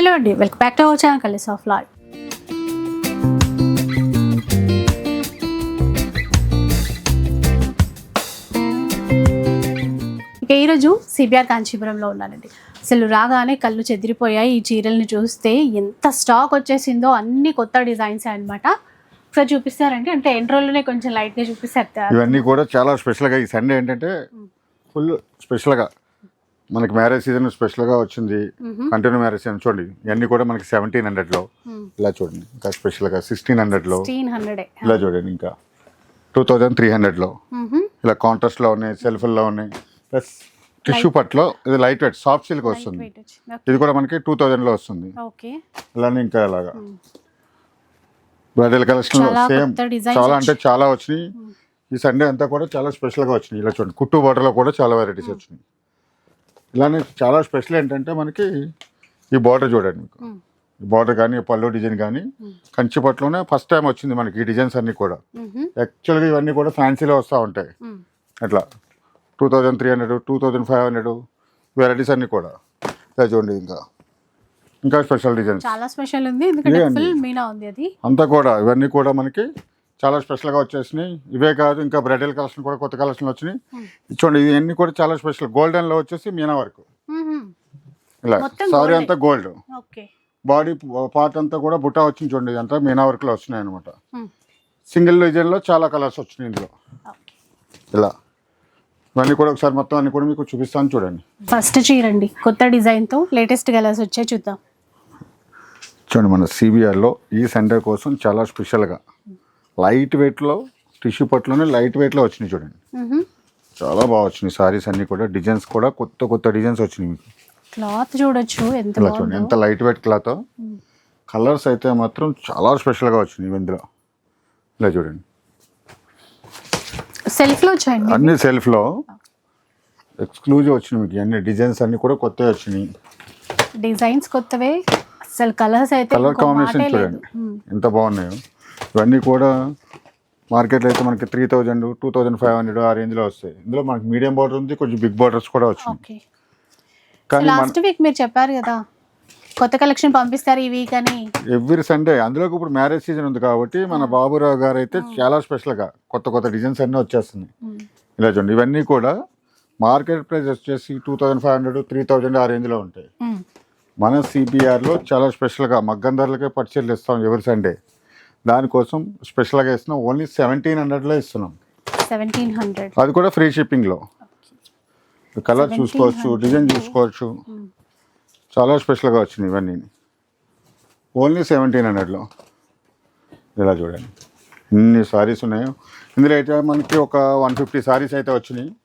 Hello అండి welcome back to our channel కలిసి ఆఫ్ లాల్ ఇక ఈరోజు సిబిఆర్ కాంచీపురంలో ఉన్నానండి. అసలు రాగానే కళ్ళు చెదిరిపోయాయి. ఈ చీరల్ని చూస్తే ఎంత స్టాక్ వచ్చేసిందో అన్ని కొత్త డిజైన్స్ అన్నమాట. ఒకసారి చూపిస్తారండి. అంటే ఎన్ని రోజుల్లోనే కొంచెం లైట్గా చూపిస్తారు. ఇవన్నీ కూడా చాలా స్పెషల్గా ఈ సండే ఏంటంటే ఫుల్ స్పెషల్గా మనకి మ్యారేజ్ సీజన్ స్పెషల్గా వచ్చింది. కంటిన్యూ మ్యారేజ్ సీజన్ చూడండి. ఇవన్నీ కూడా మనకి సెవెంటీన్ హండ్రెడ్లో ఇలా చూడండి. ఇంకా స్పెషల్గా సిక్స్టీన్ హండ్రెడ్లో ఇలా చూడండి ఇంకా. టూ థౌజండ్ త్రీ హండ్రెడ్లో ఇలా కాంట్రాస్ట్లో ఉన్నాయి సెల్ఫ్లో ఉన్నాయి. ప్లస్ టిష్యూ పట్లో ఇది లైట్ వెయిట్ సాఫ్ట్ సిల్క్ వస్తుంది. ఇది కూడా మనకి టూ థౌజండ్లో వస్తుంది. ఇలానే ఇంకా ఇలాగా బ్రైడల్ కలెక్షన్ సేమ్ చాలా అంటే చాలా వచ్చినాయి. ఈ సండే అంతా కూడా చాలా స్పెషల్గా వచ్చినాయి. ఇలా చూడండి. కుట్టు బార్డర్లో కూడా చాలా వెరైటీస్ వచ్చినాయి. ఇలానే చాలా స్పెషల్ ఏంటంటే మనకి ఈ బార్డర్ చూడండి మీకు. ఈ బార్డర్ కానీ పళ్ళు డిజైన్ కానీ కంచి పట్టులోనే ఫస్ట్ టైం వచ్చింది మనకి ఈ డిజైన్స్ అన్నీ కూడా. యాక్చువల్గా ఇవన్నీ కూడా ఫ్యాన్సీలో వస్తూ ఉంటాయి. అట్లా. Two thousand three hundred two thousand five hundred varieties అన్నీ కూడా. ఇలా చూడండి ఇంకా. ఇంకా స్పెషల్ డిజైన్స్. చాలా స్పెషల్ ఉంది ఎందుకంటే ఇదే ఫుల్ మీనా ఉంది అది. అంతా కూడా ఇవన్నీ కూడా మనకి చాలా స్పెషల్గా వచ్చేసినాయి. ఇవే కాదు ఇంకా బ్రైడల్ కలెక్షన్ కూడా కొత్త కలెక్షన్ వచ్చినాయి. చూడండి ఇవన్నీ కూడా చాలా స్పెషల్. గోల్డెన్లో వచ్చేసి మీనా వర్క్. ఇలా సారీ. అంతా గోల్డ్. ఓకే. బాడీ పార్ట్ అంతా కూడా బుట్టా వచ్చింది చూడండి ఇదంతా మీనా వర్క్లో వచ్చినాయి అనమాట సింగిల్ డిజైన్లో చాలా కలర్స్ వచ్చినాయి ఇందులో. ఇలా. ఇవన్నీ కూడా ఒకసారి మొత్తం అన్ని కూడా మీకు చూపిస్తాను చూడండి. ఫస్ట్ చీర అండి కొత్త డిజైన్తో లేటెస్ట్ కలర్స్ వచ్చాయి చూద్దాం. చూడండి మన సిబిఆర్లో ఈ సండే కోసం చాలా స్పెషల్గా. లైట్ వెయిట్లో టిష్యూ పట్టులోనే లైట్ వెయిట్లో వచ్చినాయి చూడండి. చాలా బాగా వచ్చినాయి. సారీస్ అన్నీ కూడా డిజైన్స్ కూడా కొత్త కొత్త డిజైన్స్ వచ్చినాయి మీకు. క్లాత్ చూడొచ్చు ఎంత చూడండి ఎంత లైట్ వెయిట్ క్లాత్. కలర్స్ అయితే మాత్రం చాలా స్పెషల్గా వచ్చినాయి ఇందులో. ఇలా చూడండి. సెల్ఫ్లో వచ్చాయండి అన్ని సెల్ఫ్లో. ఎక్స్క్లూజివ్ వచ్చినాయి మీకు అన్ని డిజైన్స్ అన్నీ కూడా కొత్తవి వచ్చినాయి. డిజైన్స్ కొత్తవే. అసలు కలర్స్ అయితే కలర్ కాంబినేషన్ చూడండి. ఎంత బాగున్నాయో. ఇవన్నీ కూడా మార్కెట్లో అయితే మనకి three thousand two thousand five hundred ఆ రేంజ్లో వస్తాయి. ఇందులో మనకి మీడియం బార్డర్ ఉంది కొంచెం బిగ్ బార్డర్స్ కూడా ఓకే కానీ లాస్ట్ వీక్ మీరు చెప్పారు కదా కొత్త కలెక్షన్ పంపిస్తారు ఈ వీక్ అని. ఎవ్రీ సండే అందులోకి ఇప్పుడు మ్యారేజ్ సీజన్ ఉంది కాబట్టి మన బాబురావు గారు అయితే చాలా స్పెషల్గా కొత్త కొత్త డిజైన్స్ అన్నీ వచ్చేస్తున్నాయి. ఇలా చూడండి ఇవన్నీ కూడా మార్కెట్ ప్రైస్ వచ్చేసి two thousand five hundred three thousand ఆ రేంజ్లో ఉంటాయి. మన సిపిఆర్లో చాలా స్పెషల్గా మగ్గం ధరలకే పర్చేలు ఇస్తాం ఎవరి సండే దానికోసం స్పెషల్గా ఇస్తున్నాం. ఓన్లీ సెవెంటీన్ హండ్రెడ్లో ఇస్తున్నాం. Seventeen hundred. అది కూడా ఫ్రీ షిప్పింగ్లో. కలర్ చూసుకోవచ్చు డిజైన్ చూసుకోవచ్చు. చాలా స్పెషల్గా వచ్చినాయి ఇవన్నీ. ఓన్లీ సెవెంటీన్ హండ్రెడ్లో. ఇలా చూడండి. ఇన్ని సారీస్ ఉన్నాయో. ఇందులో అయితే మనకి ఒక వన్ ఫిఫ్టీ సారీస్ అయితే వచ్చినాయి.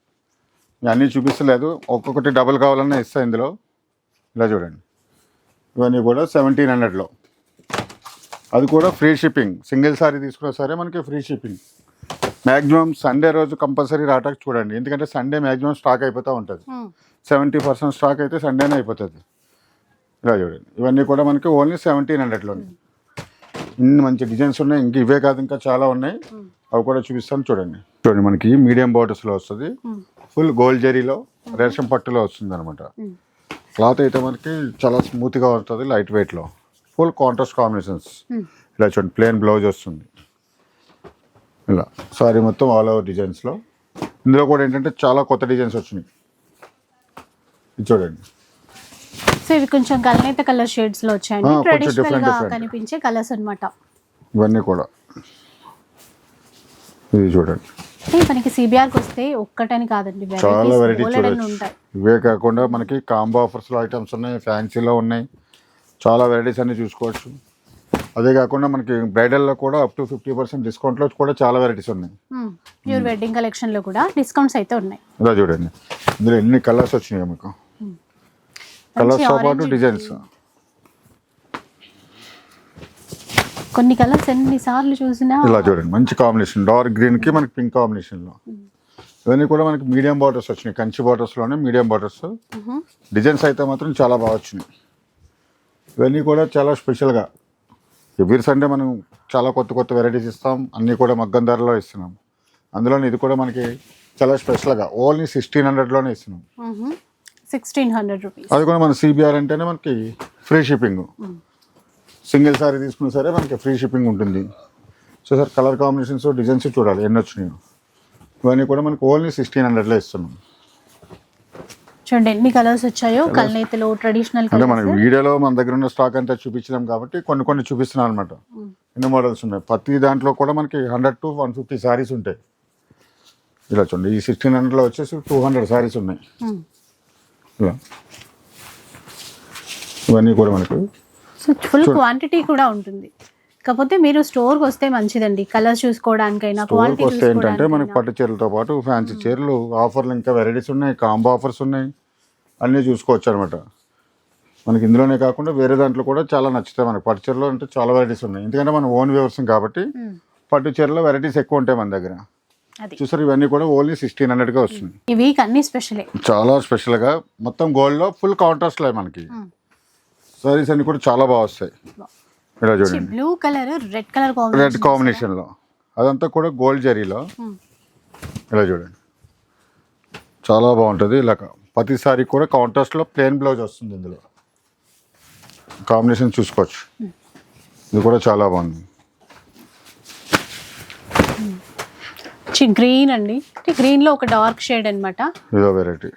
అన్నీ చూపిస్తలేదు. ఒక్కొక్కటి డబుల్ కావాలన్నా ఇస్తా ఇందులో. ఇలా చూడండి. ఇవన్నీ కూడా సెవెంటీన్ హండ్రెడ్లో. అది కూడా ఫ్రీ షిప్పింగ్. సింగిల్ సారీ తీసుకున్నా సరే మనకి ఫ్రీ షిప్పింగ్. మ్యాక్సిమం సండే రోజు కంపల్సరీ రావటానికి చూడండి. ఎందుకంటే సండే మ్యాక్సిమం స్టాక్ అయిపోతూ ఉంటుంది. సెవెంటీ పర్సెంట్ స్టాక్ అయితే సండేనే అయిపోతుంది. ఇలా చూడండి. ఇవన్నీ కూడా మనకి ఓన్లీ సెవెంటీన్ హండ్రెడ్లోనే ఇన్ని మంచి డిజైన్స్ ఉన్నాయి. ఇంక ఇవే కాదు ఇంకా చాలా ఉన్నాయి. అవి కూడా చూపిస్తాను చూడండి. చూడండి మనకి మీడియం బార్డర్స్లో వస్తుంది. ఫుల్ గోల్డ్ జరీలో రేషం పట్టులో వస్తుంది అనమాట క్లాత్ అయితే మనకి చాలా స్మూత్గా ఉంటుంది లైట్ వెయిట్లో ఫుల్ కాంట్రాస్ట్ కాంబినేషన్స్ ఇలా చూడండి ప్లెయిన్ బ్లౌజ్ వస్తుంది. ఇలా. సారీ మొత్తం ఆల్ ఓవర్ డిజైన్స్లో ఇందులో కూడా ఏంటంటే చాలా కొత్త డిజైన్స్ వచ్చినాయి. ఇది చూడండి. సో ఇవి కొంచెం గల్నేత కలర్ షేడ్స్లో వచ్చాయండి. ట్రెడిషనల్గా. కనిపించే కలర్స్ అన్నమాట. ఇవన్నీ కూడా. ఇది చూడండి. మనకి సిబిఆర్కి వస్తే ఒక్కటని కాదండి చాలా వెరైటీస్ ఉంటాయి. ఇవే కాకుండా మనకి కాంబో ఆఫర్స్లో ఐటమ్స్ ఉన్నాయి ఫ్యాన్సీలో ఉన్నాయి. చాలా వెరైటీస్ అన్ని చూసుకోవచ్చు. అదే కాకుండా మనకి బ్రైడల్లో కూడా అప్ టు ఫిఫ్టీ పర్సెంట్ డిస్కౌంట్లో కూడా చాలా వెరైటీస్ ఉన్నాయి. ప్యూర్ వెడ్డింగ్ కలెక్షన్లో కూడా డిస్కౌంట్స్ అయితే ఉన్నాయి. ఇలా చూడండి. ఇందులో ఎన్ని కలర్స్ వచ్చినాయి మీకు. కలర్స్తో పాటు డిజైన్స్ కొన్ని కలర్స్ ఎన్ని సార్లు చూసినా ఇలా చూడండి. మంచి కాంబినేషన్ డార్క్ గ్రీన్కి మనకి పింక్ కాంబినేషన్లో ఇవన్నీ కూడా మనకి మీడియం బార్డర్స్ వచ్చినాయి. కంచి బార్డర్స్లోనే మీడియం బార్డర్స్. డిజైన్స్ అయితే మాత్రం చాలా బాగా వచ్చినాయి. ఇవన్నీ కూడా చాలా స్పెషల్గా ఎవ్రీ సండే మనం చాలా కొత్త కొత్త వెరైటీస్ ఇస్తాం. అన్నీ కూడా మగ్గం ధరలో ఇస్తున్నాం. అందులో ఇది కూడా మనకి చాలా స్పెషల్గా ఓన్లీ సిక్స్టీన్ హండ్రెడ్లోనే ఇస్తున్నాం. సిక్స్టీన్ హండ్రెడ్ రూపీస్ అది కూడా మన సిబిఆర్ అంటేనే మనకి ఫ్రీ షిప్పింగ్ సింగిల్ సారీ తీసుకున్నా సరే మనకి ఫ్రీ షిప్పింగ్ ఉంటుంది. So sir colour combinations designs చూడాలి. ఎన్ని వచ్చినాయి. ఇవన్నీ కూడా మనకి ఓన్లీ సిక్స్టీన్ హండ్రెడ్లో ఇస్తున్నాం. చూడండి ఎన్ని కలర్స్ వచ్చాయో కల్నేతలో ట్రెడిషనల్ అంటే మన కలర్స్ వీడియోలో మన దగ్గర ఉన్న స్టాక్ అంతా చూపించినాం కాబట్టి కొన్ని కొన్ని చూపిస్తున్నాం అనమాట ఎన్ని మోడల్స్ ఉన్నాయి? ప్రతి దాంట్లో కూడా మనకి hundred to one fifty saris ఉంటాయి. ఇలా చూడండి ఈ సిక్స్టీన్ హండ్రెడ్లో వచ్చేసి టూ హండ్రెడ్ సారీస్ ఉన్నాయి. ఇలా. ఇవన్నీ కూడా మనకి. ఫుల్ క్వాంటిటీ కూడా ఉంటుంది. కాకపోతే మీరు స్టోర్కి వస్తే మంచిదండి. కలర్స్ చూసుకోవడానికైనా క్వాలిటీ వస్తే ఏంటంటే మనకి పట్టు చీరలతో పాటు ఫ్యాన్సీ చీరలు ఆఫర్లు ఇంకా వెరైటీస్ ఉన్నాయి కాంబో ఆఫర్స్ ఉన్నాయి. అన్నీ చూసుకోవచ్చు అనమాట మనకి ఇందులోనే కాకుండా వేరే దాంట్లో కూడా చాలా నచ్చుతాయి మనకి. పట్టు చీరలో అంటే చాలా వెరైటీస్ ఉన్నాయి. ఎందుకంటే మనం ఓన్ వ్యవసాయం కాబట్టి మ్మ్. పట్టు చీరలో వెరైటీస్ ఎక్కువ ఉంటాయి మన దగ్గర. చూసారు ఇవన్నీ కూడా ఓన్లీ సిక్స్టీన్ హండ్రెడ్గా వస్తుంది ఈ వీక్ అన్ని స్పెషలే చాలా స్పెషల్గా మొత్తం గోల్డ్లో ఫుల్ కాంట్రాస్ట్లో మనకి. సారీస్ అన్ని కూడా చాలా బాగా వస్తాయి. ఇలా చూడండి. Blue colour red colour red కాంబినేషన్లో అదంతా కూడా గోల్డ్ జరీలో. ఇలా చూడండి. చాలా బాగుంటుంది. ఇలా ప్రతి సారీ కూడా కాంట్రాస్ట్లో ప్లెయిన్ బ్లౌజ్ వస్తుంది ఇందులో. కాంబినేషన్ చూసుకోవచ్చు. ఇది కూడా చాలా బాగుంది. గ్రీన్ అండి. గ్రీన్లో ఒక డార్క్ షేడ్ అన్నమాట. ఇదో వెరైటీ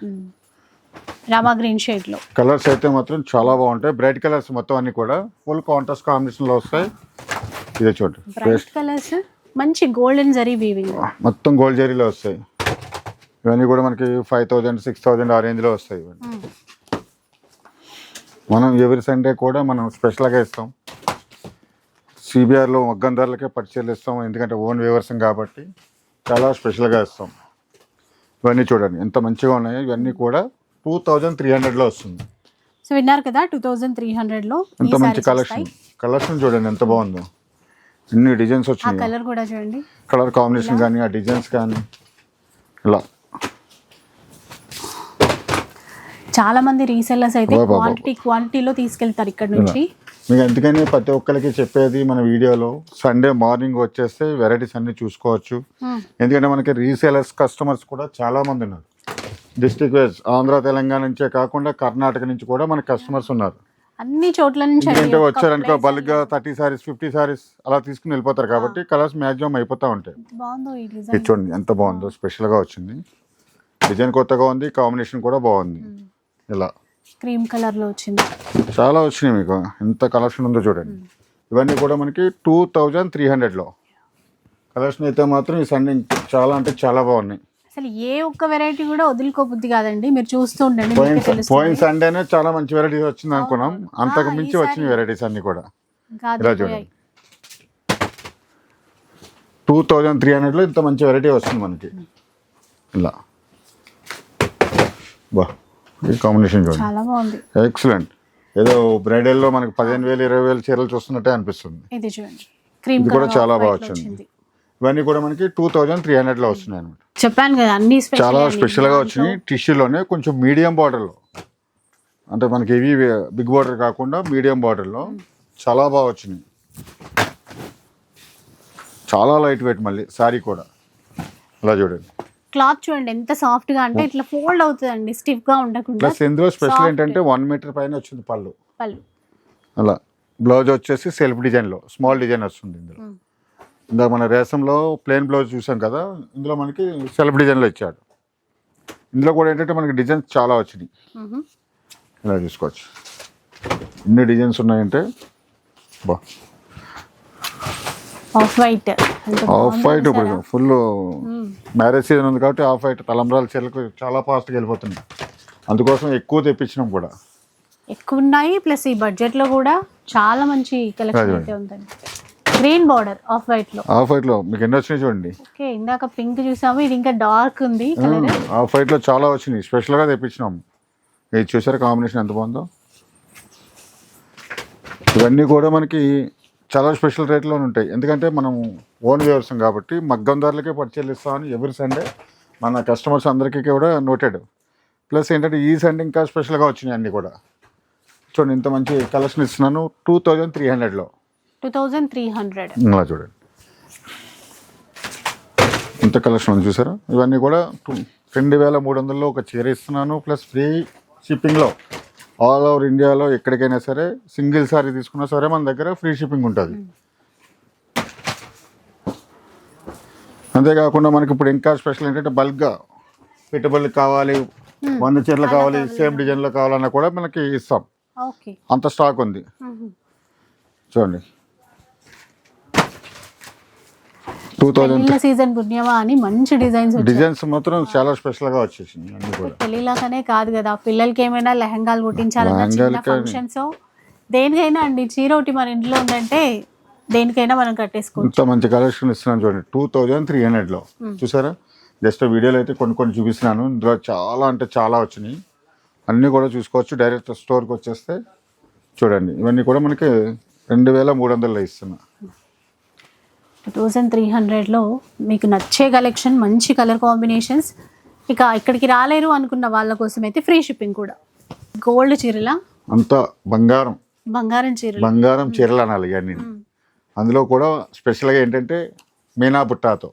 రామా గ్రీన్ షేడ్లో. కలర్స్ అయితే మాత్రం చాలా బాగుంటాయి. బ్రైట్ కలర్స్ మొత్తం అన్ని కూడా ఫుల్ కాంట్రాస్ట్ కాంబినేషన్లో వస్తాయి. ఇదే చూడండి. బ్రైట్ కలర్స్ మంచి గోల్డెన్ జరీ వీవింగ్ మొత్తం గోల్డ్ జరీలో వస్తాయి. ఇవన్నీ కూడా మనకి ఫైవ్ థౌజండ్ సిక్స్ థౌజండ్ ఆ రేంజ్లో వస్తాయి ఇవన్నీ. మనం ఎవరి సండే కూడా మనం స్పెషల్గా ఇస్తాం. సిబిఆర్లో మగ్గం ధరలకే పర్చేలు ఇస్తాం ఎందుకంటే ఓన్ వ్యవర్సం కాబట్టి చాలా స్పెషల్గా ఇస్తాం. ఇవన్నీ చూడండి ఎంత మంచిగా ఉన్నాయో ఇవన్నీ కూడా టూ థౌజండ్ త్రీ హండ్రెడ్లో వస్తుంది. సో విన్నారు కదా టూ థౌజండ్ త్రీ హండ్రెడ్లో ఈ ఎంత మంచి కలెక్షన్. కలెక్షన్ చూడండి ఎంత బాగుందో. ఎన్ని డిజైన్స్ వచ్చినాయి. కలర్ కూడా చూడండి. కలర్ కాంబినేషన్ కానీ ఆ డిజైన్స్ కానీ ఇలా. చాలా మంది రీసెల్లర్స్ అయితే. క్వాంటిటీ క్వాంటిటీలో తీసుకెళ్తారు ఇక్కడ నుంచి. మీకు అందుకని ప్రతి ఒక్కరికి చెప్పేది మన వీడియోలో సండే మార్నింగ్ వచ్చేస్తే వెరైటీస్ అన్ని చూసుకోవచ్చు. Hmm. ఎందుకంటే మనకి రీసేలర్స్ కస్టమర్స్ కూడా చాలా మంది ఉన్నారు. డిస్ట్రిక్ట్ వైజ్ ఆంధ్ర తెలంగాణ నుంచే కాకుండా కర్ణాటక నుంచి కూడా మనకి కస్టమర్స్ ఉన్నారు. అన్ని చోట్ల నుంచి వచ్చారనుకో బల్క్గా థర్టీ సారీస్ ఫిఫ్టీ సారీస్ అలా తీసుకుని వెళ్ళిపోతారు కాబట్టి కలర్స్ మ్యాక్సిమం అయిపోతూ ఉంటాయి. ఇది చూడండి ఎంత బాగుందో స్పెషల్గా వచ్చింది. డిజైన్ కొత్తగా ఉంది కాంబినేషన్ కూడా బాగుంది. ఇలా. క్రీమ్ కలర్లో వచ్చింది. చాలా వచ్చినాయి మీకు ఎంత కలెక్షన్ ఉందో చూడండి. ఇవన్నీ కూడా మనకి టూ థౌజండ్ త్రీ హండ్రెడ్లో. కలెక్షన్ అయితే మాత్రం ఈ సండే చాలా అంటే చాలా బాగున్నాయి. అసలు ఏ ఒక్క వెరైటీ కూడా వదులుకోబుద్ది కాదండి. మీరు చూస్తూ ఉండండి పోయిన సండేనే చాలా మంచి వెరైటీస్ వచ్చింది అనుకున్నాం. అంతకు మించి వచ్చినాయి వెరైటీస్ అన్ని కూడా. ఇలా. చూడండి. టూ థౌజండ్ త్రీ హండ్రెడ్లో ఇంత మంచి వెరైటీ వస్తుంది మనకి. ఇలా. బా ఈ కాంబినేషన్ చూడండి. చాలా బాగుంది. ఎక్సలెంట్ ఏదో బ్రైడల్లో మనకి పదిహేను వేలు ఇరవై వేలు చీరలు చూస్తున్నట్టే అనిపిస్తుంది. ఇది చూడండి. క్రీమ్ కూడా చాలా బాగా వచ్చింది. ఇవన్నీ కూడా మనకి టూ థౌజండ్ త్రీ హండ్రెడ్లో వస్తున్నాయి అనమాట చెప్పాను కదా అన్ని స్పెషల్ చాలా స్పెషల్గా వచ్చినాయి. టిష్యూలోనే కొంచెం మీడియం బార్డర్లో అంటే మనకి ఇవి బిగ్ బార్డర్ కాకుండా మీడియం బార్డర్లో చాలా బాగా వచ్చినాయి. చాలా లైట్ వెయిట్ మళ్ళీ శారీ కూడా. అలా చూడండి. క్లాత్ చూడండి ఎంత సాఫ్ట్గా అంటే ఇట్లా ఫోల్డ్ అవుతుందండి స్టిఫ్గా ఉండకుండా ప్లస్ ఇందులో స్పెషల్. ఏంటంటే వన్ మీటర్ పైన వచ్చింది పళ్ళు. పళ్ళు. అలా. బ్లౌజ్ వచ్చేసి సెల్ఫ్ డిజైన్లో స్మాల్ డిజైన్ వస్తుంది ఇందులో. Hmm. ఇందాక మన రేసంలో ప్లెయిన్ బ్లౌజ్ చూసాం కదా ఇందులో మనకి సెల్ఫ్ డిజైన్లో ఇచ్చాడు ఇందులో కూడా ఏంటంటే మనకి డిజైన్స్ చాలా వచ్చినాయి. ఇలా చూసుకోవచ్చు ఎన్ని డిజైన్స్ ఉన్నాయంటే బా ఆఫ్ వైట్ ఆఫ్ వైట్ ఇప్పుడు? ఫుల్. మ్యారేజ్ సీజన్ ఉంది కాబట్టి ఆఫ్ వైట్ తలంబ్రాల చీరలకు చాలా ఫాస్ట్గా వెళ్ళిపోతున్నాయి అందుకోసం ఎక్కువ తెప్పించినాం కూడా ఎక్కువ ఉన్నాయి ప్లస్ ఈ బడ్జెట్లో కూడా చాలా మంచి కలెక్షన్. అయితే ఉందండి గ్రీన్ బార్డర్ ఆఫ్ వైట్లో. ఆఫ్ వైట్లో మీకు ఎన్ని వచ్చినాయి చూడండి. ఓకే ఇందాక పింక్ చూసాము ఇది ఇంకా డార్క్ ఉంది ఆఫ్ వైట్లో చాలా వచ్చినాయి. స్పెషల్గా తెప్పించినాం. ఇది చూసారా కాంబినేషన్ ఎంత బాగుందో? ఇవన్నీ కూడా మనకి చాలా స్పెషల్ రేట్లో ఉంటాయి. ఎందుకంటే మనం ఓన్ వ్యవసాయం కాబట్టి మగ్గం ధరలకే పర్చేలు ఇస్తామని ఎవరి సండే మన కస్టమర్స్ అందరికీ కూడా నోటెడ్ ప్లస్ ఏంటంటే ఈ సండే ఇంకా స్పెషల్గా వచ్చినాయి అన్నీ కూడా. చూడండి ఇంత మంచి కలెక్షన్ ఇస్తున్నాను. టూ థౌజండ్ త్రీ హండ్రెడ్లో టూ థౌజండ్ త్రీ హండ్రెడ్. ఇలా చూడండి. ఇంత కలెక్షన్ ఉంది చూసారా? ఇవన్నీ కూడా రెండు వేల మూడు వందల్లో ఒక చీర ఇస్తున్నాను. ప్లస్ ఫ్రీ షిప్పింగ్లో ఆల్ ఓవర్ ఇండియాలో ఎక్కడికైనా సరే సింగిల్ సారీ తీసుకున్నా సరే మన దగ్గర ఫ్రీ షిప్పింగ్ ఉంటుంది. అంతేకాకుండా మనకి ఇప్పుడు ఇంకా స్పెషల్ ఏంటంటే బల్క్గా పెట్టుబడులు కావాలి వంద చీరలు కావాలి సేమ్ డిజైన్లో కావాలన్నా కూడా మనకి ఇస్తాం. అంత స్టాక్ ఉంది. చూడండి. టూ థౌజండ్ సీజన్ పుణ్యమా అని మంచి డిజైన్స్ డిజైన్స్ మాత్రం చాలా స్పెషల్గా వచ్చేసింది అన్ని కూడా. పెళ్ళిలాగానే కాదు కదా పిల్లలకి ఏమైనా లెహంగాలు కుట్టించాలన్నా ఫంక్షన్స్ దేనికైనా అండి చీర ఒకటి మన ఇంట్లో ఉందంటే దేనికైనా మనం కట్టేసుకోవచ్చు. మంచి కలెక్షన్ ఇస్తున్నాను చూడండి టూ థౌజండ్ త్రీ హండ్రెడ్లో. చూసారా? జస్ట్ వీడియోలో అయితే కొన్ని కొన్ని చూపిస్తున్నాను. ఇందులో చాలా అంటే చాలా వచ్చినాయి. అన్నీ కూడా చూసుకోవచ్చు డైరెక్ట్ స్టోర్కి వచ్చేస్తే. చూడండి ఇవన్నీ కూడా మనకి రెండు వేల మూడు వందల్లో ఇస్తున్నా. టూ థౌజండ్ త్రీ హండ్రెడ్లో మీకు నచ్చే కలెక్షన్ మంచి కలర్ కాంబినేషన్స్ ఇక ఇక్కడికి రాలేరు అనుకున్న వాళ్ళ కోసం అయితే ఫ్రీ షిప్పింగ్ కూడా. గోల్డ్ చీరల? అంతా బంగారం. బంగారం చీరలు? బంగారం చీరలు అనాలి ఇవన్నీ అందులో కూడా స్పెషల్గా ఏంటంటే మీనా బుట్టాతో.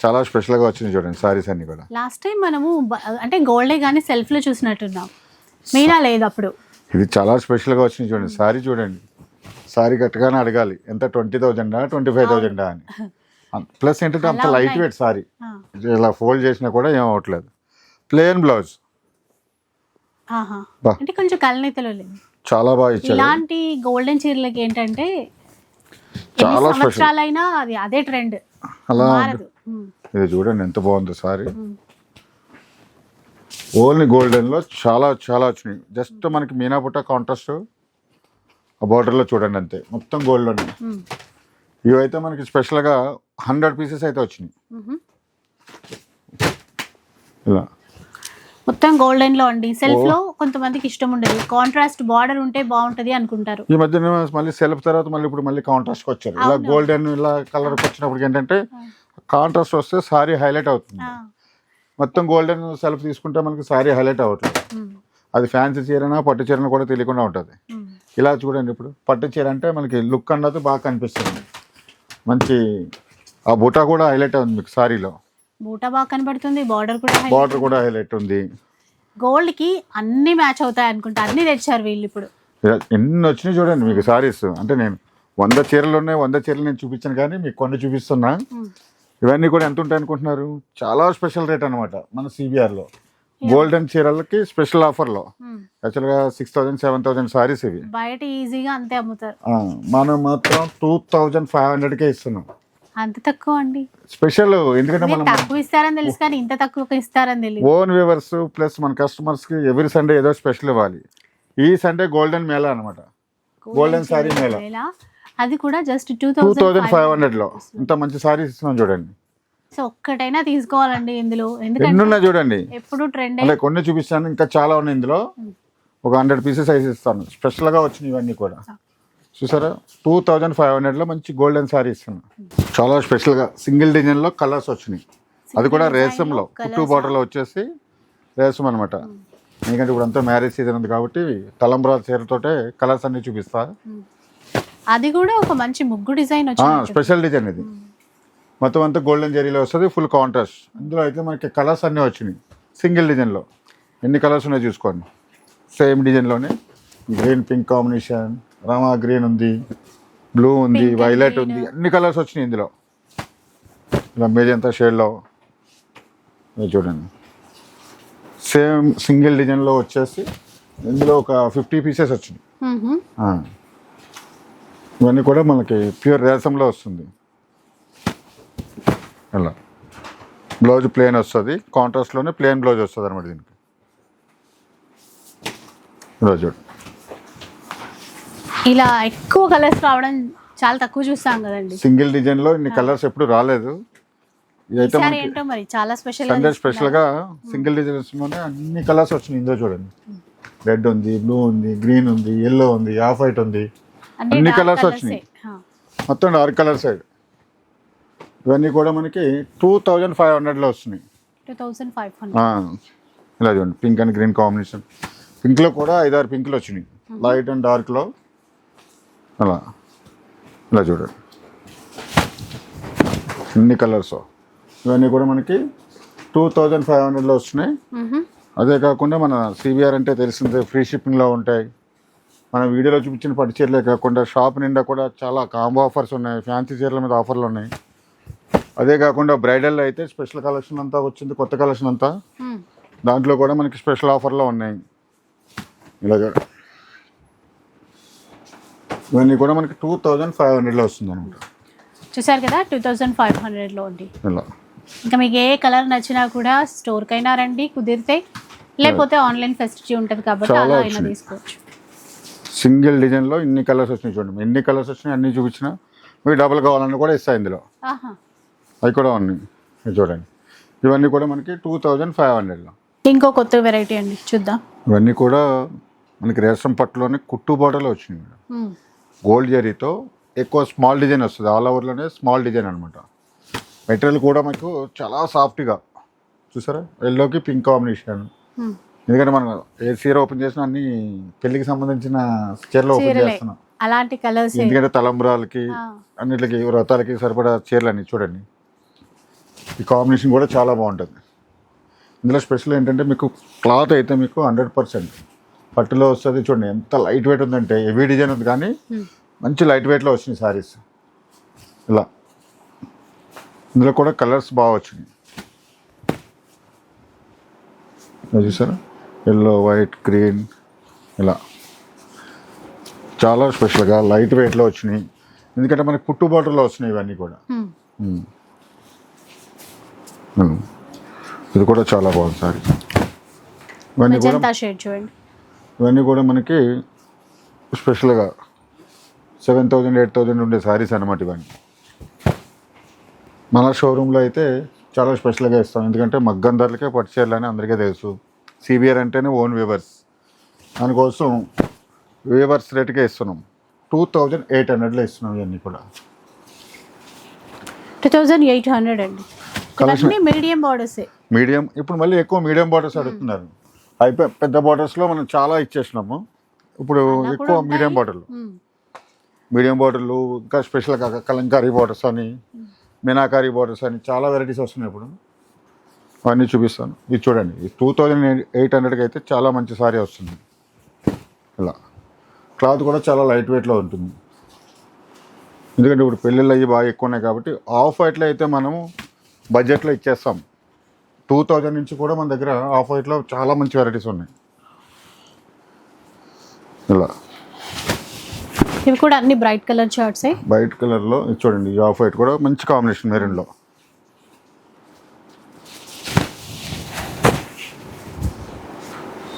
చాలా స్పెషల్గా వచ్చినాయి చూడండి సారీస్ అన్నీ కూడా. లాస్ట్ టైం మనము అంటే గోల్డే కానీ సెల్ఫ్లో చూసినట్టున్నాం. మీనా లేదు అప్పుడు. ఇది చాలా స్పెషల్గా వచ్చినాయి చూడండి. సారీ చూడండి. సారీ కట్టగానే అడగాలి. ఎంత? ట్వంటీ థౌజండా? ట్వంటీ ఫైవ్ థౌజండా అని. ప్లస్ ఏంటంటే అంత లైట్. Weight sorry. ఇలా ఫోల్డ్ చేసినా కూడా ఏం అవ్వట్లేదు. Plain blouse. అంటే కొంచెం చాలా బాగా ఇచ్చారు. ఇలాంటి గోల్డెన్ చీరలకి ఏంటంటే చాలా స్పెషల్ సంవత్సరాలైనా అది అదే ట్రెండ్ అలా ఇది చూడండి ఎంత బాగుందో సారీ. ఓన్లీ గోల్డెన్లో చాలా చాలా వచ్చినాయి. జస్ట్ మనకి మీనా పుట్ట కాంట్రాస్ట్ ఆ బార్డర్లో చూడండి అంతే. మొత్తం గోల్డ్లోనే ఇవైతే మనకి స్పెషల్గా హండ్రెడ్ పీసెస్ అయితే వచ్చినాయి. ఇలా. మొత్తం గోల్డెన్లో అండి. సెల్ఫ్లో కొంతమందికి ఇష్టం ఉండదు. కాంట్రాస్ట్ బార్డర్ ఉంటే బాగుంటది అనుకుంటారు. ఈ మధ్యన మళ్ళీ సెల్ఫ్ తర్వాత మళ్ళీ ఇప్పుడు మళ్ళీ కాంట్రాస్ట్కి వచ్చారు. ఇలా. గోల్డెన్ ఇలా కలర్కి వచ్చినప్పుడు ఏంటంటే కాంట్రాస్ట్ వస్తే సారీ హైలైట్ అవుతుంది. మొత్తం గోల్డెన్ సెల్ఫ్ తీసుకుంటే మనకి సారీ హైలైట్ అవ్వట్లేదు ఉమ్, అది ఫ్యాన్సీ చీరనా పట్టు చీరన కూడా తెలియకుండా ఉంటుంది. ఇలా చూడండి ఇప్పుడు పట్టు చీర అంటే మనకి లుక్ అన్నది బాగా కనిపిస్తుంది. మంచి ఆ బుటా కూడా హైలైట్ ఉంది మీకు సారీలో. బూటా బాగా కనబడుతుంది బార్డర్ కూడా బార్డర్ కూడా హైలైట్ ఉంది. గోల్డ్కి అన్ని మ్యాచ్ అవుతాయి అనుకుంటా అన్ని తెచ్చారు వీళ్ళు ఇప్పుడు. ఎన్ని వచ్చినాయి చూడండి మీకు సారీస్. అంటే నేను వంద చీరలు ఉన్నాయి వంద చీరలు నేను చూపించాను కానీ మీకు కొన్ని చూపిస్తున్నా. ఇవన్నీ కూడా ఎంత ఉంటాయి అనుకుంటున్నారు? చాలా స్పెషల్ రేట్ అనమాట మన సిబిఆర్లో గోల్డెన్ చీరలకి స్పెషల్ ఆఫర్లో. ఉమ్. యాక్చువల్గా six thousand seven thousand saris ఇవి. బయట ఈజీగా అంతే అమ్ముతారు. మనం మాత్రం టూ థౌజండ్ ఫైవ్ హండ్రెడ్కే ఇస్తున్నాం. అంత తక్కువ అండి. స్పెషల్ ఎందుకంటే మనం తక్కువ ఇస్తారని తెలుసు కానీ ఇంత తక్కువ ఇస్తారని తెలియదు ఓన్ వ్యూవర్స్ ప్లస్ మన కస్టమర్స్కి ఎవ్రీ సండే ఏదో స్పెషల్ ఇవ్వాలి. ఈ సండే గోల్డెన్ మేళా అనమాట గోల్డెన్ సారీ మేళా. అది కూడా just two thousand five thousand హండ్రెడ్లో ఇంత మంచి సారీస్ ఇస్తున్నాం చూడండి. సో ఒక్కటైనా తీసుకోవాలండి ఇందులో. ఎందుకంటే ఉన్నాయి చూడండి. ఎప్పుడు ట్రెండ్ అలా కొన్ని చూపిస్తాను ఇంకా చాలా ఉన్నాయి ఇందులో. ఒక హండ్రెడ్ పీసెస్ సైజ్ ఇస్తాను. స్పెషల్గా వచ్చినాయి ఇవన్నీ కూడా. చూసారా? టూ థౌజండ్ ఫైవ్ హండ్రెడ్లో మంచి గోల్డెన్ సారీ ఇస్తున్నాను. చాలా స్పెషల్గా సింగిల్ డిజైన్లో కలర్స్ వచ్చినాయి. అది కూడా రేసంలో కుట్టు బార్డర్లో వచ్చేసి రేసం అనమాట ఎందుకంటే ఇప్పుడు అంతా మ్యారేజ్ సీజన్ ఉంది కాబట్టి తలంబ్రాల చీరతోటే కలర్స్ అన్ని చూపిస్తా. అది కూడా ఒక మంచి ముగ్గు డిజైన్ స్పెషల్ డిజైన్ ఇది. మొత్తం అంతా గోల్డెన్ జరీలో వస్తుంది ఫుల్ కాంట్రాస్ట్ ఇందులో అయితే మనకి కలర్స్ అన్నీ వచ్చినాయి. సింగిల్ డిజైన్లో ఎన్ని కలర్స్ ఉన్నాయో చూసుకోండి. సేమ్ డిజైన్లోనే గ్రీన్ పింక్ కాంబినేషన్ రామా గ్రీన్ ఉంది. బ్లూ ఉంది వైలెట్. ఉంది. అన్ని కలర్స్ వచ్చినాయి ఇందులో. ఇలా మేజంతా షేడ్లో చూడండి. సేమ్ సింగిల్ డిజైన్లో వచ్చేసి ఇందులో ఒక ఫిఫ్టీ పీసెస్ వచ్చినాయి. ఇవన్నీ కూడా మనకి ప్యూర్ రేసంలో వస్తుంది. అలా. బ్లౌజ్ ప్లేన్ వస్తుంది. కాంట్రాస్ట్లోనే ప్లేన్ బ్లౌజ్ వస్తుంది అనమాట దీనికి. ఇలా చూడు. ఇలా ఎక్కువ కలర్స్ రావడం చాలా తక్కువ చూస్తాం కదండి. సింగిల్ డిజైన్లో ఇన్ని కలర్స్ ఎప్పుడు రాలేదు. ఏంటో మరి చాలా స్పెషల్ సండే స్పెషల్గా సింగిల్ డిజైన్స్లోనే అన్ని కలర్స్ వచ్చినాయి. ఇందులో చూడండి. రెడ్ ఉంది బ్లూ ఉంది గ్రీన్ ఉంది ఎల్లో ఉంది ఆఫ్ వైట్ ఉంది. అన్ని colours వచ్చినాయి. మొత్తం డార్క్ కలర్ సైడ్ ఇవన్నీ కూడా మనకి టూ థౌజండ్ ఫైవ్ హండ్రెడ్లో వస్తున్నాయి. టూ ఫైవ్ ఇలా చూడండి పింక్ అండ్ గ్రీన్ కాంబినేషన్ పింక్లో కూడా ఐదారు పింక్లు వచ్చినాయి. లైట్ అండ్ డార్క్లో అలా ఇలా చూడండి. అన్ని కలర్స్ ఇవన్నీ కూడా మనకి టూ థౌజండ్ ఫైవ్ హండ్రెడ్లో వస్తున్నాయి. అదే కాకుండా మన సిబిఆర్ అంటే తెలిసిందే ఫ్రీ షిప్పింగ్లో ఉంటాయి. మన వీడియోలో చూపించిన పట్టు చీరలే కాకుండా షాప్ నిండా కూడా చాలా కాంబో ఆఫర్స్ ఉన్నాయి. ఫ్యాన్సీ చీరల మీద ఆఫర్లు ఉన్నాయి. అదే కాకుండా బ్రైడల్ అయితే స్పెషల్ కలెక్షన్ అంతా వచ్చింది కొత్త కలెక్షన్ అంతా. మ్మ్. దాంట్లో కూడా మనకి స్పెషల్ ఆఫర్లో ఉన్నాయి. ఇలాగ. ఇవన్నీ కూడా మనకి టూ థౌజండ్ ఫైవ్ హండ్రెడ్లో వస్తుంది అనమాట చూసారు కదా టూ థౌజండ్ ఫైవ్ హండ్రెడ్లో ఉంది. ఇలా. ఇంకా మీకు ఏ కలర్ నచ్చినా కూడా స్టోర్కైనా రండి కుదిరితే. లేకపోతే ఆన్లైన్ ఫెసిలిటీ ఉంటుంది కాబట్టి అలా అయినా. తీసుకోవచ్చు. సింగిల్ డిజైన్లో ఇన్ని కలర్స్ వచ్చినాయి చూడండి. ఎన్ని కలర్స్ వచ్చినాయి అన్ని చూపించినా మీకు డబుల్ కావాలని కూడా ఇస్తాయి ఇందులో. ఆహా. అవి కూడా ఉన్నాయి. చూడండి. ఇవన్నీ కూడా మనకి టూ థౌజండ్ ఫైవ్ హండ్రెడ్లో. ఇంకో కొత్త వెరైటీ అండి చూద్దాం. ఇవన్నీ కూడా మనకి రేషన్ పట్టులోనే కుట్టు బాటలో మ్మ్. గోల్డ్ జరీతో ఎక్కువ స్మాల్ డిజైన్ వస్తుంది. ఆల్ ఓవర్లోనే స్మాల్ డిజైన్ అనమాట మెటీరియల్ కూడా మనకు చాలా సాఫ్ట్గా. చూసారా? ఎల్లోకి పింక్ కాంబినేషన్. ఎందుకంటే మనం ఏ చీర ఓపెన్ చేసినా అన్ని పెళ్ళికి సంబంధించిన చీరలు ఓపెన్ చేస్తున్నాం. అలాంటి కలర్స్ ఎందుకంటే తలంబ్రాలకి. అన్నిటికి వ్రతాలకి సరిపడా చీరలు అన్ని చూడండి. ఈ కాంబినేషన్ కూడా చాలా బాగుంటుంది. ఇందులో స్పెషల్ ఏంటంటే మీకు క్లాత్ అయితే మీకు హండ్రెడ్ పర్సెంట్ పట్టులో వస్తుంది చూడండి ఎంత లైట్ వెయిట్ ఉందంటే హెవీ డిజైన్ ఉంది కానీ మంచి లైట్ వెయిట్లో వచ్చినాయి సారీస్ ఇలా. ఇందులో కూడా కలర్స్ బాగా వచ్చినాయి. చూసారా? ఎల్లో వైట్ గ్రీన్ ఇలా. చాలా స్పెషల్గా లైట్ వెయిట్లో వచ్చినాయి. ఎందుకంటే మనకి పుట్టు బాటిల్లో వచ్చినాయి ఇవన్నీ కూడా. ఉమ్. ఉమ్. ఇది కూడా చాలా బాగుంది సారీ. ఇవన్నీ కూడా షేడ్ చూడండి. ఇవన్నీ కూడా మనకి స్పెషల్గా సెవెన్ థౌజండ్ ఎయిట్ థౌజండ్ ఉండే శారీస్ అనమాట ఇవన్నీ. మన షోరూంలో అయితే చాలా స్పెషల్గా ఇస్తాం. ఎందుకంటే మగ్గం ధరలకే పట్టు చేయాలని అందరికీ తెలుసు. సిబిఆర్ అంటేనే ఓన్ వేవర్స్ దానికోసం వేవర్స్ రేటుకే ఇస్తున్నాం. టూ థౌజండ్ ఎయిట్ హండ్రెడ్లో ఇస్తున్నాం ఇవన్నీ కూడా. టూ థౌజండ్ ఎయిట్ హండ్రెడ్ అండి. మీడియం బార్డర్సే మీడియం ఇప్పుడు మళ్ళీ ఎక్కువ మీడియం బార్డర్స్ అడుగుతున్నారు. అయిపోయి పెద్ద బార్డర్స్లో మనం చాలా ఇచ్చేసినాము. ఇప్పుడు ఎక్కువ మీడియం బార్డర్లు మీడియం బార్డర్లు ఇంకా స్పెషల్గా కలంకారీ బార్డర్స్ అని మీనాకారీ బార్డర్స్ అని చాలా వెరైటీస్ వస్తున్నాయి ఇప్పుడు. అవన్నీ చూపిస్తాను. ఇది చూడండి. టూ థౌజండ్ ఎయిట్ హండ్రెడ్కి అయితే చాలా మంచి సారీ వస్తుంది. ఇలా. క్లాత్ కూడా చాలా లైట్ వెయిట్లో ఉంటుంది. ఎందుకంటే ఇప్పుడు పెళ్ళిళ్ళు అయ్యి బాగా ఎక్కువ ఉన్నాయి కాబట్టి ఆఫ్ వైట్లో అయితే మనము బడ్జెట్లో ఇచ్చేస్తాం. టూ థౌజండ్ నుంచి కూడా మన దగ్గర ఆఫ్ వైట్లో చాలా మంచి వెరైటీస్ ఉన్నాయి. ఇలా. ఇవి కూడా అన్ని బ్రైట్ కలర్ చార్ట్సే వైట్ కలర్లో చూడండి ఈ ఆఫ్ వైట్ కూడా మంచి కాంబినేషన్ మెరూన్లో.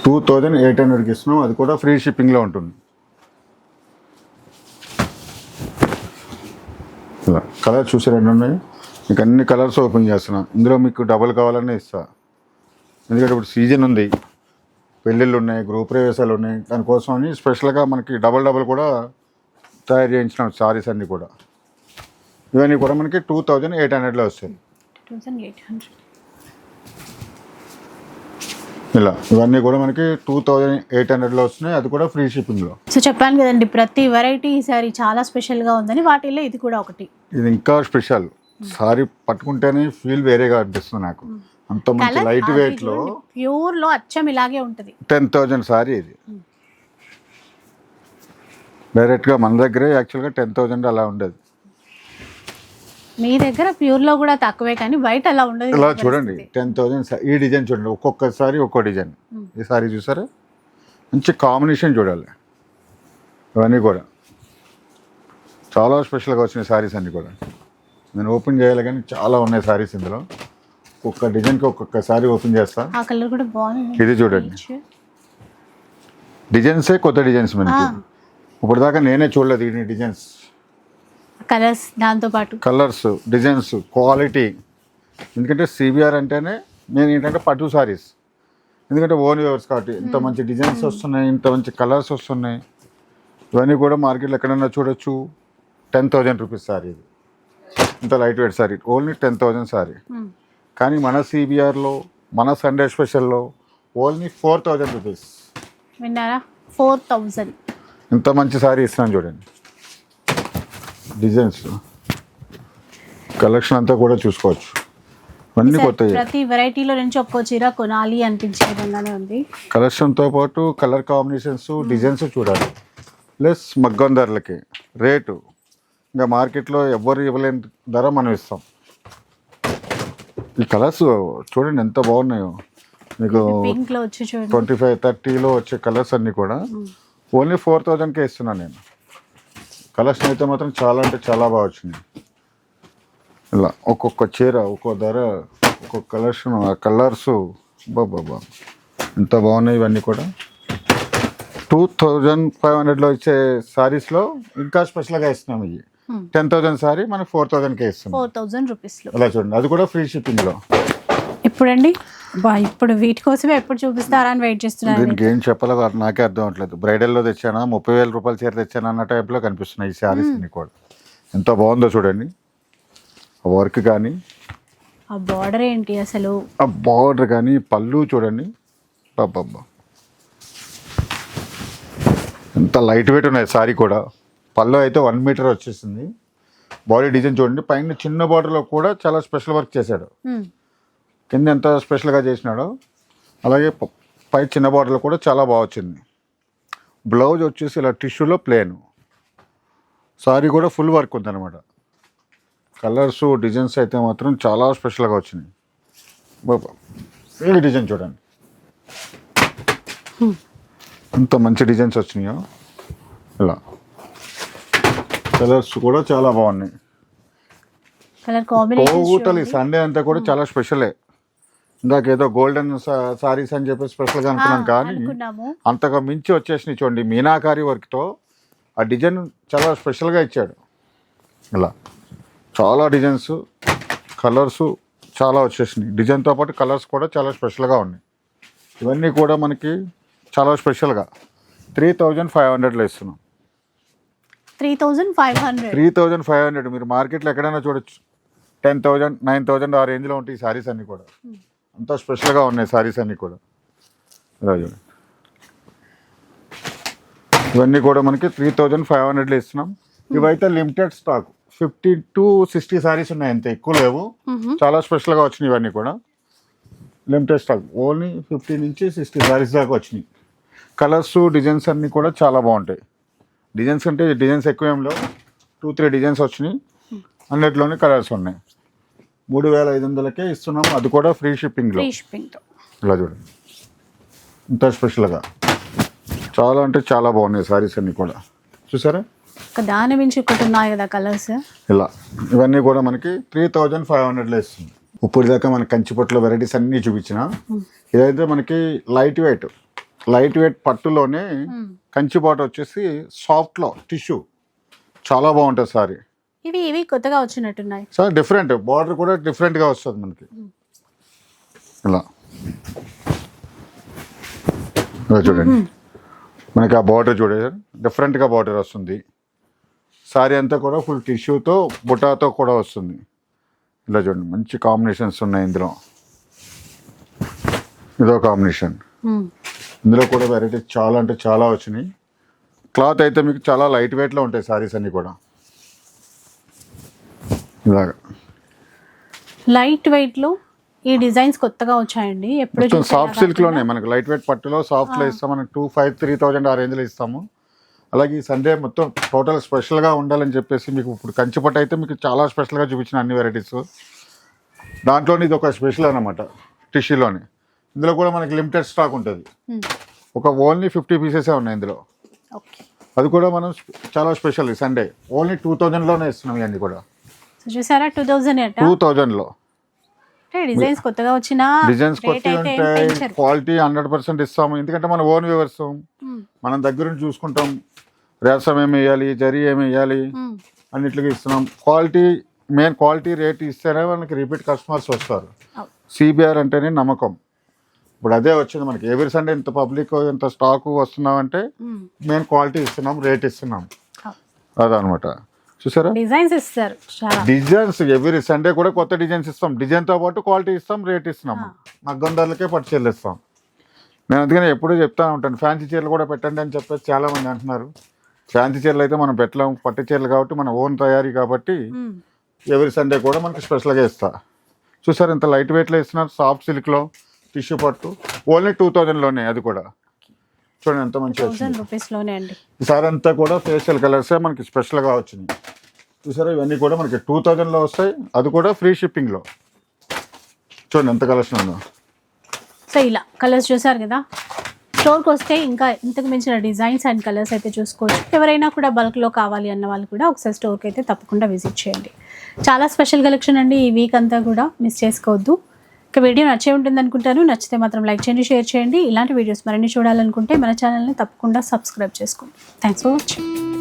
టూ థౌజండ్ ఎయిట్ హండ్రెడ్కి ఇస్తున్నాం అది కూడా ఫ్రీ షిప్పింగ్లో ఉంటుంది. ఇలా. కలర్ చూసి రెండు ఉన్నాయి మీకు అన్ని కలర్స్ ఓపెన్ చేస్తున్నా. ఇందులో మీకు డబల్ కావాలనే ఇస్తా. ఎందుకంటే ఇప్పుడు సీజన్ ఉంది. పెళ్ళిళ్ళు ఉన్నాయి గృహ ప్రవేశాలు ఉన్నాయి దానికోసం అని స్పెషల్గా మనకి డబల్ డబల్ కూడా తయారు చేయించిన సారీస్ అన్నీ కూడా. ఇవన్నీ కూడా మనకి టూ థౌజండ్ ఎయిట్ హండ్రెడ్లో వస్తాయి. ఇలా ఇవన్నీ కూడా మనకి టూ థౌజండ్ ఎయిట్ హండ్రెడ్లో వస్తున్నాయి. అది కూడా ఫ్రీ షిప్పింగ్లో. సో చెప్పాను కదండి ప్రతి వెరైటీ ఈసారి చాలా స్పెషల్గా ఉందని వాటిలో ఇది కూడా ఒకటి. ఇది ఇంకా స్పెషల్. సారీ పట్టుకుంటేనే ఫీల్ వేరేగా అనిపిస్తుంది నాకు. అంత మంచి లైట్ వెయిట్లో ప్యూర్లో అచ్చం ఇలాగే ఉంటది. టెన్ థౌజండ్ సారీ ఇది. డైరెక్ట్గా మన దగ్గరే యాక్చువల్గా టెన్ థౌజండ్ అలా ఉండదు. మీ దగ్గర ప్యూర్లో కూడా తక్కువే కానీ బయట అలా ఉండదు ఇలా చూడండి టెన్ థౌజండ్ ఈ డిజైన్ చూడండి ఒక్కొక్కసారి ఒక్కో డిజైన్ ఈ సారీ చూసారా? మంచి కాంబినేషన్ చూడాలి. ఇవన్నీ కూడా. చాలా స్పెషల్గా వచ్చినాయి సారీస్ అన్నీ కూడా. నేను ఓపెన్ చేయాలి కానీ చాలా ఉన్నాయి సారీస్ ఇందులో. ఒక్కొక్క డిజైన్కి ఒక్కొక్క సారీ ఓపెన్ చేస్తా. ఆ కలర్ కూడా బాగుంది. ఇది చూడండి. డిజైన్సే కొత్త డిజైన్స్ మనకి. ఇప్పుడు దాకా నేనే చూడలేదు ఈ డిజైన్స్ కలర్స్ దాంతో పాటు. కలర్స్ డిజైన్స్ క్వాలిటీ ఎందుకంటే సిబిఆర్ అంటేనే నేను ఏంటంటే పట్టు సారీస్. ఎందుకంటే ఓన్ వ్యూవర్స్ కాబట్టి ఇంత మంచి డిజైన్స్ వస్తున్నాయి ఇంత మంచి కలర్స్ వస్తున్నాయి. ఇవన్నీ కూడా మార్కెట్లో ఎక్కడైనా చూడొచ్చు. టెన్ థౌజండ్ రూపీస్ సారీ ఇది. ఇంత light weight sari only ten thousand sari. కానీ మన సిబిఆర్లో మన సండే స్పెషల్లో ఓన్లీ ఫోర్ థౌజండ్ రూపీస్ విన్నారా? ఫోర్ థౌజండ్ ఇంత మంచి సారీ ఇస్తున్నాను చూడండి. డిజైన్స్ కలెక్షన్ అంతా కూడా చూసుకోవచ్చు. సార్, కొత్తవి ప్రతి వెరైటీలో నుంచి ఒక్కో చీర కొనాలి అనిపించే విధంగానే ఉంది. కలెక్షన్తో పాటు కలర్ కాంబినేషన్స్ డిజైన్స్ చూడాలి. ప్లస్ మగ్గం ధరలకి. రేటు ఇంకా మార్కెట్లో ఎవ్వరు ఇవ్వలేని ధర మనం ఇస్తాం. ఈ కలర్స్ చూడండి ఎంత బాగున్నాయో. మీకు ట్వంటీ ఫైవ్ థర్టీలో వచ్చే కలర్స్ అన్నీ కూడా. ఓన్లీ ఫోర్ థౌజండ్కే ఇస్తున్నాను నేను. కలెక్షన్ అయితే మాత్రం చాలా అంటే చాలా బాగా వచ్చినాయి. ఇలా ఒక్కొక్క చీర ఒక్కొక్క ధర ఒక్కొక్క కలెక్షన్ ఆ కలర్స్. బాబా ఎంత బాగున్నాయి ఇవన్నీ కూడా. టూ థౌజండ్ ఫైవ్ హండ్రెడ్లో ఇచ్చే సారీస్లో ఇంకా స్పెషల్గా ఇస్తున్నాం ఇవి. టెన్ థౌజండ్ సారీ మనకి ఫోర్ థౌజండ్కే ఇస్తున్నాం. ఫోర్ థౌజండ్ రూపీస్లో. ఇలా చూడండి. అది కూడా ఫ్రీ షిప్పింగ్లో ఇప్పుడండి బా ఇప్పుడు వీటి కోసమే ఎప్పుడు చూపిస్తారా అని వెయిట్ చేస్తున్నాను దీనికి ఏం చెప్పాలో నాకే అర్థం అవట్లేదు. బ్రైడల్లో తెచ్చానా? ముప్పై వేల రూపాయల చీర తెచ్చానా అన్న టైప్లో కనిపిస్తున్నాయి ఈ శారీస్ అన్ని కూడా. ఎంత బాగుందో చూడండి. వర్క్ కానీ. ఆ బార్డర్ ఏంటి అసలు? ఆ బార్డర్ కానీ పళ్ళు చూడండి. బాబ్బా ఎంత లైట్ వెయిట్ ఉన్నాయి శారీ కూడా. పళ్ళు అయితే వన్ మీటర్ వచ్చేసింది. బాడీ డిజైన్ చూడండి పైన చిన్న బార్డర్లో కూడా చాలా స్పెషల్ వర్క్ చేశాడు. మ్మ్. కింద ఎంత స్పెషల్గా చేసినాడో అలాగే ప- చిన్న బార్డర్లో కూడా చాలా బాగా వచ్చింది. బ్లౌజ్ వచ్చేసి ఇలా టిష్యూలో ప్లేన్ సారీ కూడా ఫుల్ వర్క్ ఉందన్నమాట. కలర్స్ డిజైన్స్ అయితే మాత్రం చాలా స్పెషల్గా వచ్చినాయి. బాబా ఈ డిజైన్ చూడండి. ఎంత మంచి డిజైన్స్ వచ్చినాయో. ఇలా. కలర్స్ కూడా చాలా బాగున్నాయి. కలర్ కాంబినేషన్ సండే అంతా కూడా చాలా స్పెషలే ఇందాక ఏదో గోల్డెన్ సారీస్ అని చెప్పి స్పెషల్గా అనుకున్నాం కానీ అంతగా మించి వచ్చేసినాయి చూడండి. మీనాకారి వర్క్తో ఆ డిజైన్ చాలా స్పెషల్గా ఇచ్చాడు. ఇలా చాలా డిజైన్స్ కలర్స్ చాలా వచ్చేసినాయి. డిజైన్తో పాటు కలర్స్ కూడా చాలా స్పెషల్గా ఉన్నాయి. ఇవన్నీ కూడా మనకి చాలా స్పెషల్గా త్రీ థౌజండ్ ఫైవ్ హండ్రెడ్లో ఇస్తున్నాం. Three thousand five hundred. Three thousand five hundred. మీరు మార్కెట్లో ఎక్కడైనా చూడొచ్చు. టెన్ థౌజండ్ నైన్ థౌజండ్ ఆ రేంజ్లో ఉంటాయి ఈ సారీస్ అన్నీ కూడా. అంత స్పెషల్గా ఉన్నాయి సారీస్ అన్నీ కూడా. ఇలా చూడండి ఇవన్నీ కూడా మనకి త్రీ థౌజండ్ ఫైవ్ హండ్రెడ్లో ఇస్తున్నాం. ఇవైతే limited stock. Fifty to sixty saris ఉన్నాయి అంతే ఎక్కువ లేవు. చాలా స్పెషల్గా వచ్చినాయి ఇవన్నీ కూడా. Limited stock. ఓన్లీ ఫిఫ్టీ నుంచి సిక్స్టీ సారీస్ దాకా వచ్చినాయి. కలర్స్ డిజైన్స్ అన్నీ కూడా చాలా బాగుంటాయి. డిజైన్స్ అంటే డిజైన్స్ ఎక్కువ ఏం లేవు. టూ త్రీ డిజైన్స్ వచ్చినాయి. అన్నిట్లోనే కలర్స్ ఉన్నాయి. మూడు వేల ఐదు వందలకే ఇస్తున్నాం అది కూడా ఫ్రీ షిప్పింగ్లో. ఇలా చూడండి. ఇంత స్పెషల్గా. చాలా అంటే చాలా బాగున్నాయి సారీస్ అన్నీ కూడా. చూసారా? దాని మించి ఒకటి ఉన్నాయి కదా కలర్స్? ఇలా. ఇవన్నీ కూడా మనకి త్రీ థౌజండ్ ఫైవ్ హండ్రెడ్లో ఇస్తుంది. ఇప్పుడు దాకా మన కంచిపట్టులో వెరైటీస్ అన్నీ చూపించిన. ఇదైతే మనకి లైట్ వెయిట్. లైట్ వెయిట్ పట్టులోనే కంచి బాట వచ్చేసి సాఫ్ట్లో టిష్యూ. చాలా బాగుంటుంది సారీ. ఇవి ఇవి కొత్తగా వచ్చినట్టున్నాయి. చాలా డిఫరెంట్. బార్డర్ కూడా డిఫరెంట్గా వస్తుంది మనకి. ఇలా. ఇలా చూడండి. మనకి ఆ బార్డర్ చూడండి. డిఫరెంట్గా బార్డర్ వస్తుంది. సారీ అంతా కూడా ఫుల్ టిష్యూతో బుటాతో కూడా వస్తుంది. ఇలా చూడండి. మంచి కాంబినేషన్స్ ఉన్నాయి ఇందులో. ఇదో కాంబినేషన్. ఇందులో కూడా వెరైటీస్ చాలా అంటే చాలా వచ్చినాయి. క్లాత్ అయితే మీకు చాలా లైట్ వెయిట్లో ఉంటాయి సారీస్ అన్నీ కూడా. ఇలాగా. లైట్ వెయిట్లో ఈ డిజైన్స్ కొత్తగా వచ్చాయండి. ఎప్పుడు సాఫ్ట్ సిల్క్లోనే మనకి లైట్ వెయిట్ పట్టులో సాఫ్ట్లో ఇస్తాం మనకి టూ ఫైవ్ త్రీ థౌజండ్ ఆ రేంజ్లో ఇస్తాము. అలాగే ఈ సండే మొత్తం టోటల్ స్పెషల్గా ఉండాలని చెప్పేసి మీకు ఇప్పుడు కంచి పట్టు అయితే మీకు చాలా స్పెషల్గా చూపించిన అన్ని వెరైటీస్ దాంట్లోనే ఇది ఒక స్పెషల్ అనమాట టిష్యూలోని ఇందులో కూడా మనకి లిమిటెడ్ స్టాక్ ఉంటుంది. ఒక ఓన్లీ ఫిఫ్టీ పీసెసే ఉన్నాయి ఇందులో. అది కూడా మనం చాలా స్పెషల్ సండే ఓన్లీ టూ థౌజండ్లోనే ఇస్తున్నాం ఇవన్నీ కూడా. చూసారా? టూ థౌజండ్ టూ థౌజండ్లో డిజైన్స్ కొత్తగా వచ్చిన డిజైన్స్ ఏం ఉంటాయి క్వాలిటీ హండ్రెడ్ పర్సెంట్ ఇస్తాము. ఎందుకంటే మన ఓన్ వ్యూవర్స్ మ్మ్. మనం దగ్గర చూసుకుంటాం. రేసం ఏమి వేయాలి జరీ ఏమి వేయాలి మ్మ్. అన్నిటికీ ఇస్తున్నాం. క్వాలిటీ మెయిన్ క్వాలిటీ రేట్ ఇస్తేనే మనకి రిపీట్ కస్టమర్స్ వస్తారు. సిబిఆర్ అంటేనే నమ్మకం. ఇప్పుడు అదే వచ్చింది మనకి. ఎవరి సండే ఇంత పబ్లిక్ ఇంత స్టాక్ వస్తున్నామంటే మ్మ్. క్వాలిటీ ఇస్తున్నాం రేట్ ఇస్తున్నాం. అదనమాట చూసారా? డిజైన్స్ ఇస్తారు డిజైన్స్ ఎవ్రీ సండే కూడా కొత్త డిజైన్స్ ఇస్తాం. డిజైన్తో పాటు క్వాలిటీ ఇస్తాం రేట్ ఇస్తున్నాం. మగ్గం ధరలకే పట్టు చీరలు ఇస్తాం. నేను అందుకని ఎప్పుడూ చెప్తా ఉంటాను ఫ్యాన్సీ చీరలు కూడా పెట్టండి అని చెప్పేసి చాలా మంది అంటున్నారు. ఫ్యాన్సీ చీరలు అయితే మనం పెట్టలేం పట్టు చీరలు కాబట్టి మన ఓన్ తయారీ కాబట్టి. ఎవరి సండే కూడా మనకి స్పెషల్గా ఇస్తా. చూసారు ఎంత లైట్ వెయిట్లో ఇస్తున్నారు సాఫ్ట్ సిల్క్లో టిష్యూ పట్టు ఓన్లీ టూ థౌజండ్లోనే అది కూడా. చూడండి ఎంత మంచిగా వచ్చింది. థౌసండ్ రూపీస్లోనే అండి. ఈసారి అంతా కూడా ఫేషియల్ కలర్సే మనకి స్పెషల్గా వచ్చినాయి. చూసారా ఇవన్నీ కూడా మనకి టూ థౌజండ్లో వస్తాయి. అది కూడా ఫ్రీ షిప్పింగ్లో చూడండి ఎంత కలెక్షన్ ఉందో సో ఇలా కలర్స్ చూసారు కదా? స్టోర్కి వస్తే ఇంకా ఇంతకు మించిన డిజైన్స్ అండ్ కలర్స్ అయితే చూసుకోవచ్చు. ఎవరైనా కూడా బల్క్లో కావాలి అన్న వాళ్ళు కూడా ఒకసారి స్టోర్కి అయితే తప్పకుండా విజిట్ చేయండి. చాలా స్పెషల్ కలెక్షన్ అండి ఈ వీక్ అంతా కూడా. మిస్ చేసుకోవద్దు. ఇక వీడియో నచ్చే ఉంటుంది అనుకుంటాను. నచ్చితే మాత్రం లైక్ చేయండి షేర్ చేయండి. ఇలాంటి వీడియోస్ మరిన్ని చూడాలనుకుంటే మన ఛానల్ని తప్పకుండా సబ్స్క్రైబ్ చేసుకోండి. Thanks for watching